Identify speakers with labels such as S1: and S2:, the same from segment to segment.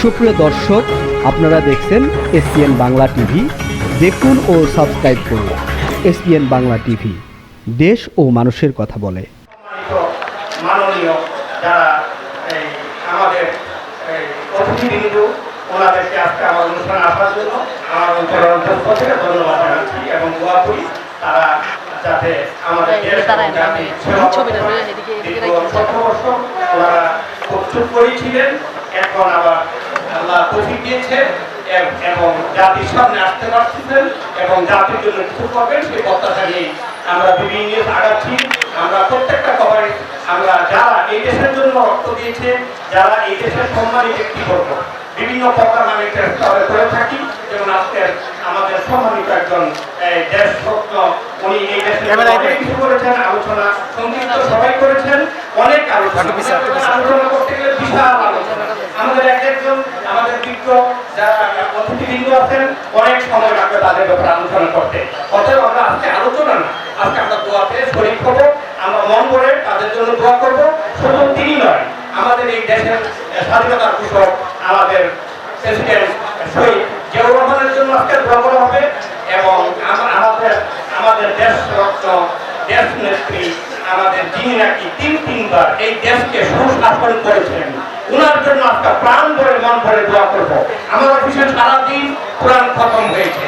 S1: সুপ্রিয় দর্শক আপনারা দেখছেন এসপিএন বাংলা টিভি দেখুন ও সাবস্ক্রাইব করুন এসপিএন বাংলা টিভি দেশ ও মানুষের কথা বলে
S2: মাননীয় যারা আমাদের এই ওনাদেরকে আজকে আমার অনুষ্ঠানে আসার জন্য আমার অন্তরের অন্তঃস্থ থেকে ধন্যবাদ জানাচ্ছি এবং দোয়া করি তারা যাতে আমাদের
S3: এই
S2: দেশ
S3: তারা
S2: এবং জাতির
S3: এখানে
S2: সেবা
S3: ছবিটা
S2: করতে পারে।
S3: তুলে এদিকে- এদিকে
S2: দীর্ঘ
S3: রাখি।
S2: শত বছর ওনারা খুব চুপ করেই এখন আবার দিয়েছেন এবং জাতির সামনে আসতে পারতেছেন এবং জাতির জন্য কিছু করবেন সেই প্রত্যাশা নিয়ে আমরা বিভিন্ন আগাচ্ছি। আমরা প্রত্যেকটা আমরা যারা এই দেশের জন্য রক্ত দিয়েছে যারা এই দেশের সম্মানী ব্যক্তিবর্গ বিভিন্ন প্রোগ্রাম আমি স্তরে করে থাকি। যেমন আজকের আমাদের সম্মানিত একজন এই, দেশভক্ত উনি এই দেশে কিছু করেছেন আলোচনা সংক্ষিপ্ত সবাই করেছেন অনেক আলোচনা করতে গেলে বিশাল আলোচনা আমাদের এক একজন আমাদের বিজ্ঞ যারা অতিথিবৃন্দ আছেন, অনেক সময় লাগবে তাদের ব্যাপারে আলোচনা করতে। অতএব আমরা আজকে আলোচনা না, আজকে আমরা দোয়াতে শরীর হব, আমরা মন করে তাদের জন্য দোয়া করব, শুধু তিনি নয়, আমাদের এই দেশের স্বাধীনতার কৃষক আমাদের প্রেসিডেন্ট, শহীদ জিয়াউর রহমানের জন্য আজকে দোয়া করা হবে, এবং আম- আমাদের আমাদের দেশ রত্ন, দেশ নেত্রী আমাদের যিনি নাকি তিন, তিনবার এই দেশকে সুশাসন করেছেন ওনার জন্য আজকে প্রাণ ভরে মন ভরে দোয়া করব। আমার অফিসে সারাদিন কোরআন খতম হয়েছে।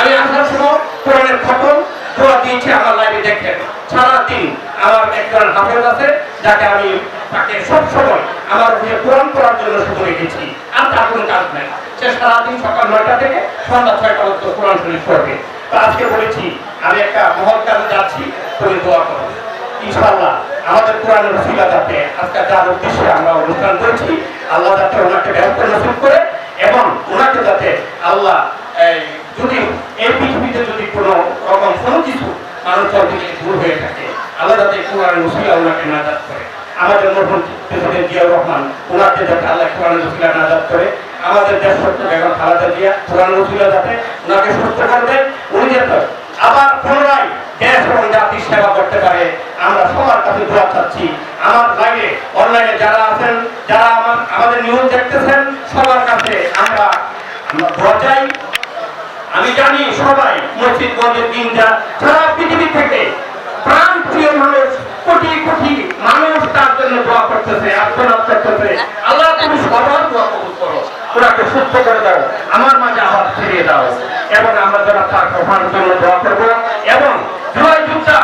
S2: আমি আসার সময় কোরআনের খতম, দোয়া দিয়েছি আমার লাইভে দেখেন। সারাদিন আমার একজন হাফেজ আছে, যাকে আমি তাকে সব সময় আমার অফিসে কোরআন করার জন্য শুধু রেখেছি। আর তার কোনো কাজ নেই। সে সারাদিন সকাল নয়টা থেকে সন্ধ্যা ছয়টা পর্যন্ত কোরআন শরীফ করবে আজকে বলেছি আমি একটা মহৎ কাজে যাচ্ছি তুমি দোয়া করো ইনশাআল্লাহ আমাদের কোরআনের রসিলা যাতে আজকে যার উদ্দেশ্যে আমরা অনুষ্ঠান করেছি। আল্লাহ যাতে ওনাকে ব্যস্ত নসিব করে এবং ওনাকে যাতে আল্লাহ যদি এই পৃথিবীতে যদি কোনো রকম কোনো কিছু মানুষের থেকে দূর হয়ে থাকে, আল্লাহ যাতে কোরআনের রসিলা ওনাকে নাজাত করে। আমাদের মরহুম প্রেসিডেন্ট জিয়াউর রহমান ওনাকে যাতে আল্লাহ কোরআনের রসিলা নাজাত করে, আমাদের দেশ সত্য বেগম খালেদা জিয়া কোরআনের রসিলা যাতে ওনাকে সুস্থ করবে উনি যাতে আবার পুনরায় দেশ এবং জাতির সেবা করতে পারে কাছে দোয়া চাচ্ছি। আমার লাইনে অনলাইনে যারা আছেন, যারা আমার আমাদের নিউজ দেখতেছেন, সবার কাছে আমরা দোয়া চাই আমি জানি সবাই মসজিদ দিনটা সারা পৃথিবী থেকে প্রাণ প্রিয় মানুষ, কোটি কোটি মানুষ তার জন্য দোয়া করতেছে আর্থনাদ করতেছে। আল্লাহ তুমি সবার দোয়া কবুল করো। ওনাকে সুস্থ করে দাও, আমার মাঝে আবার ফিরিয়ে দাও। এবং আমরা যারা তার কখনোর জন্য দোয়া করব, এবং জুলাই যুদ্ধা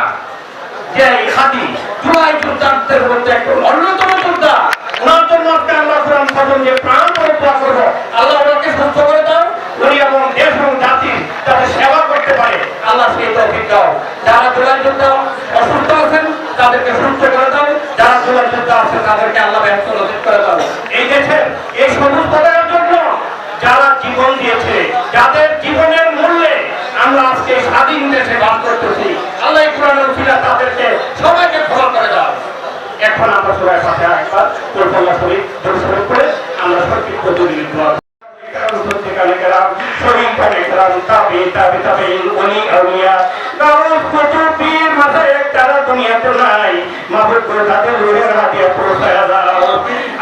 S2: যে হাতি জুলাই যোদ্ধাদের মধ্যে একজন অন্যতম যোদ্ধা ওনার জন্য আজকে আল্লাহ প্রাণ করে আল্লাহ করে তাদের রুহের হাদিয়া পৌঁছায় দাও।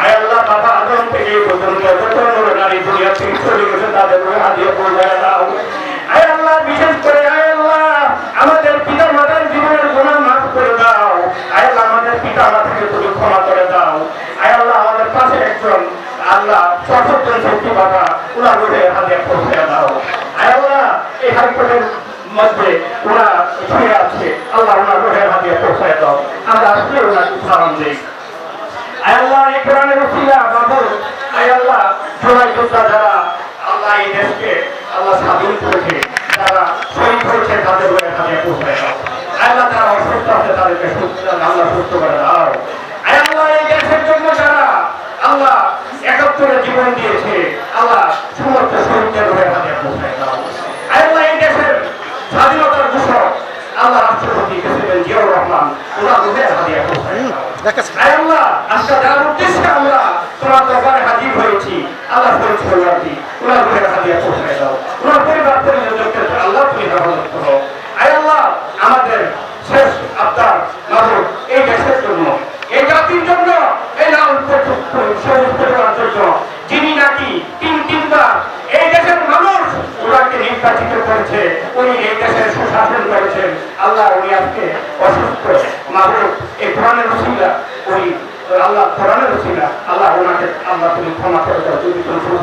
S2: আয় আল্লাহ, বাবা আদম থেকে এই পর্যন্ত যত নূর নারী দুনিয়া থেকে চলে গেছে, তাদের রুহের হাদিয়া পৌঁছায় দাও। আয় আল্লাহ, বিশেষ করে আয় আল্লাহ, আমাদের পিতা মাতার জীবনের গুনাহ মাফ করে দাও আয় আল্লাহ আমাদের পিতা মাতাকে তুমি ক্ষমা করে দাও আয় আল্লাহ আমাদের পাশে একজন আল্লাহ সশস্ত্র শক্তি বাবা ওনার রোডে হাতে পৌঁছে দাও আয় আল্লাহ এই হাইকোর্টের মধ্যে ওরা শুয়ে আছে আল্লাহ ওনার রোডে হাতে পৌঁছে দাও। আমরা আজকে ওনাকে সালাম দিই। আল্লাহ, এই বাবু আয় আল্লাহ যোদ্ধা যারা আল্লাহ এই দেশকে আল্লাহ স্বাধীন করেছে তাদের হয়ে হাতে পৌঁছে দাও। আল্লাহ, যারা অসুস্থ আছে, তাদেরকে সুস্থ, আল্লাহ সুস্থ করে দাও। আল্লাহ, এই দেশের জন্য যারা আল্লাহ একাত্তরে জীবন দিয়েছে, আল্লাহ সমস্ত শহীদদের হয়ে হাতে পৌঁছে দাও আয় আল্লাহ এই দেশের স্বাধীনতার ঘোষক আল্লাহ রাষ্ট্রপতি প্রেসিডেন্ট জিয়াউর আয় আল্লাহ আজকে যার উদ্দেশ্যে আমরা তোমার হয়েছি আল্লাহ করেছি ওনারটি ওনার ঘরে হাজিয়া পৌঁছে তুমি হেফাজত আয় আল্লাহ আমাদের শেষ আবদার মাদুর এই দেশের জন্য এই জাতির জন্য এই লাল সবুজ পরিবার জন্য যিনি নাকি আল্লাহ কোরআনের ছিল আল্লাহ ওনাকে আল্লাহ তুমি ক্ষমা করে দাও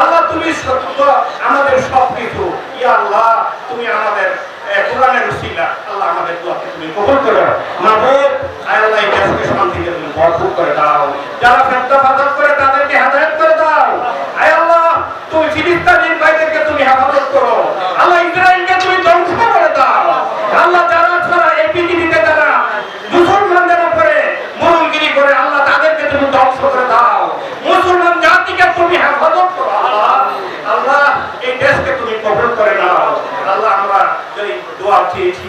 S2: আল্লাহ, তুমি আমাদের সব কিছু ইয়া আল্লাহ, তুমি আমাদের আল্লাহ, আমাদের তুমি কবুল তুমি ভরপুর করে দাও। যারা তাদেরকে হেদায়েত করে দাও আয় আল্লাহ তুমি ফিলিস্তিনের ভাইদেরকে তুমি হেফাজত করো আল্লাহ ইসরায়েলকে তুমি ধ্বংস করে দাও আল্লাহ যারা ছাড়া এই পৃথিবীতে যারা মুসলমানদের উপরে মরুমগিরি করে আল্লাহ তাদেরকে তুমি ধ্বংস করে দাও মুসলমান জাতিকে তুমি হেফাজত করো আল্লাহ আল্লাহ এই দেশকে তুমি কবুল করে নাও আল্লাহ আমরা যদি দোয়া চেয়েছি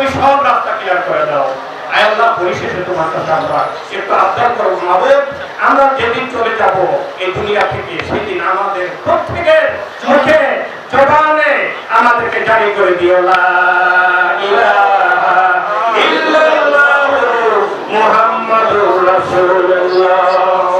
S2: তুমি সব রাস্তা ক্লিয়ার করে দাও। আল্লাহ, পরিশেষে তোমার কাছে আমরা একটু আবদার আমরা যেদিন চলে যাব এই দুনিয়া থেকে, সেদিন আমাদের প্রত্যেকের মুখে জবানে আমাদেরকে জারি করে দিও রাসূলুল্লাহ।